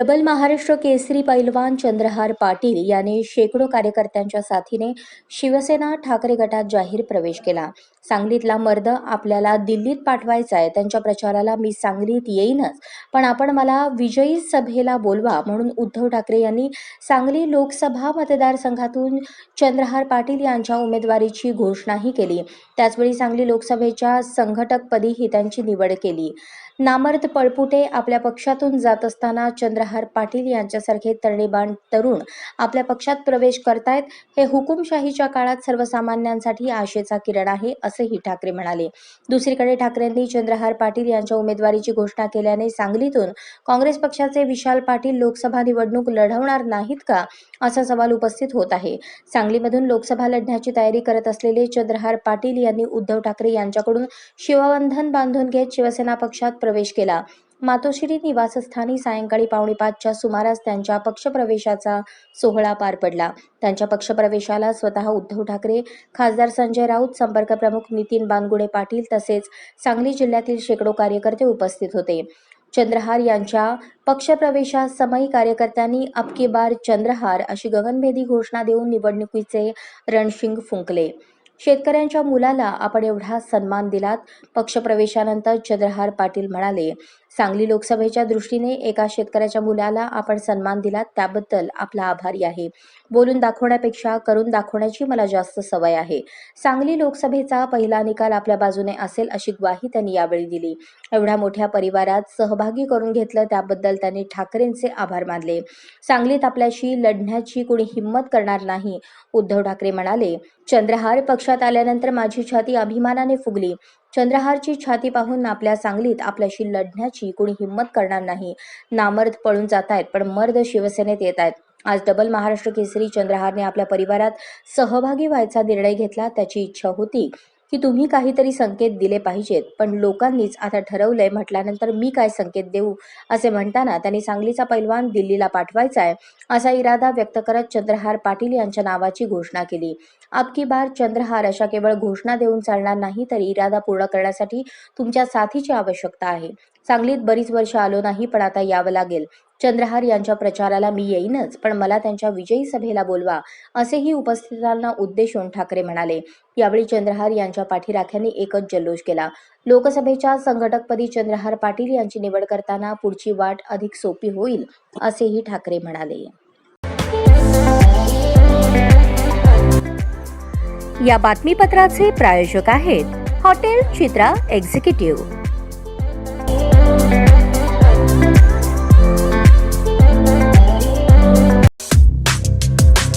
Double Maharashtra Kesari पैलवान चंद्रहार पाटील याने शेकडो कार्यकर्त्यांच्या साथीने शिवसेना ठाकरे गटात जाहीर प्रवेश केला. सांगलीतला मर्द आपल्याला दिल्लीत पाठवायचा आहे त्यांच्या प्रचाराला मी सांगलीत येईनच पण आपण मला विजयी सभेला बोलवा म्हणून उद्धव ठाकरे यांनी सांगली लोकसभा मतदारसंघातून चंद्रहार पाटील यांच्या उमेदवारीची घोषणाही केली. त्याचवेळी सांगली लोकसभेच्या संघटकपदीही त्यांची निवड केली. नामर्द पळपुटे आपल्या पक्षातून जात असताना चंद्रहार पाटील यांच्यासारखे तरणीबाण तरुण आपल्या पक्षात प्रवेश करतायत हे हुकुमशाहीच्या काळात सर्वसामान्यांसाठी आशेचा किरण आहे असंही ठाकरे म्हणाले. दुसरीकडे ठाकरेंनी चंद्रहार पाटील यांच्या उमेदवारीची घोषणा केल्याने सांगलीतून काँग्रेस पक्षाचे विशाल पाटील लोकसभा निवडणूक लढवणार नाहीत का असा सवाल उपस्थित होत आहे. सांगलीमधून लोकसभा लढण्याची तयारी करत असलेले चंद्रहार पाटील यांनी उद्धव ठाकरे यांच्याकडून शिवबंधन बांधून घेत शिवसेना पक्षात प्रवेश केला. मातोश्री निवासस्थानी सायंकाळी पावणेपाचच्या सुमारास त्यांच्या पक्षप्रवेशाचा सोहळा पार पडला. त्यांच्या पक्षप्रवेशाला स्वतः उद्धव ठाकरे खासदार संजय राऊत संपर्क प्रमुख नितीन बानगुडे पाटील तसेच सांगली जिल्ह्यातील शेकडो कार्यकर्ते उपस्थित होते. चंद्रहार यांच्या पक्षप्रवेशासमयी कार्यकर्त्यांनी अब बार चंद्रहार अशी गगनभेदी घोषणा देऊन निवडणुकीचे रणशिंग फुंकले. शेतकऱ्यांच्या मुलाला आपण एवढा सन्मान दिलात पक्षप्रवेशानंतर चंद्रहार पाटील म्हणाले सांगली लोकसभेच्या दृष्टीने एका शेतकऱ्याच्या मुलाला आपण सन्मान दिला त्याबद्दल आपला आभारी आहे. बोलून दाखवण्यापेक्षा करून दाखवण्याची मला जास्त सवय आहे. सांगली लोकसभेचा पहिला निकाल आपल्या बाजूने असेल अशी ग्वाही त्यांनी यावेळी दिली. एवढ्या मोठ्या परिवारात सहभागी करून घेतलं त्याबद्दल त्यांनी ठाकरेंचे आभार मानले. सांगलीत आपल्याशी लढण्याची कुणी हिंमत करणार नाही उद्धव ठाकरे म्हणाले. चंद्रहार पक्षात आल्यानंतर माझी छाती अभिमानाने फुगली. चंद्रहारची छाती पाहून आपल्या सांगलीत आपल्याशी लढण्याची कुणी हिंमत करणार नाही. नामर्द पळून जात आहेत पण मर्द शिवसेनेत येत आहेत आज डबल महाराष्ट्र केसरी चंद्रहारने आपल्या परिवारात सहभागी व्हायचा निर्णय घेतला त्याची इच्छा होती. की तुम्ही काहीतरी संकेत दिले पाहिजेत. पण लोकांनीच आता ठरवलंय म्हटल्यानंतर मी काय संकेत देऊ? असे म्हणताना त्यांनी सांगलीचा पैलवान दिल्लीला पाठवायचा आहे असा इरादा व्यक्त करत चंद्रहार पाटील यांच्या नावाची घोषणा केली. अबकी बार चंद्रहार अशा केवळ घोषणा देऊन चालणार नाही तर इरादा पूर्ण करण्यासाठी तुमच्या साथीची आवश्यकता आहे. सांगलीत बरीच वर्ष आलो नाही पण आता यावं लागेल. चंद्रहार यांच्या प्रचाराला मी येईनच पण मला त्यांच्या विजयी सभेला बोलवा असेही उपस्थितांना उद्देशून ठाकरे म्हणाले. यावेळी चंद्रहार यांच्या पाठीराख्यांनी एकच जल्लोष केला. लोकसभेच्या संघटकपदी चंद्रहार पाटील यांची निवड करताना पुढची वाट अधिक सोपी होईल असेही ठाकरे म्हणाले. या बातमीपत्राचे प्रायोजक आहेत हॉटेल चित्रा एक्झिक्युटिव्ह.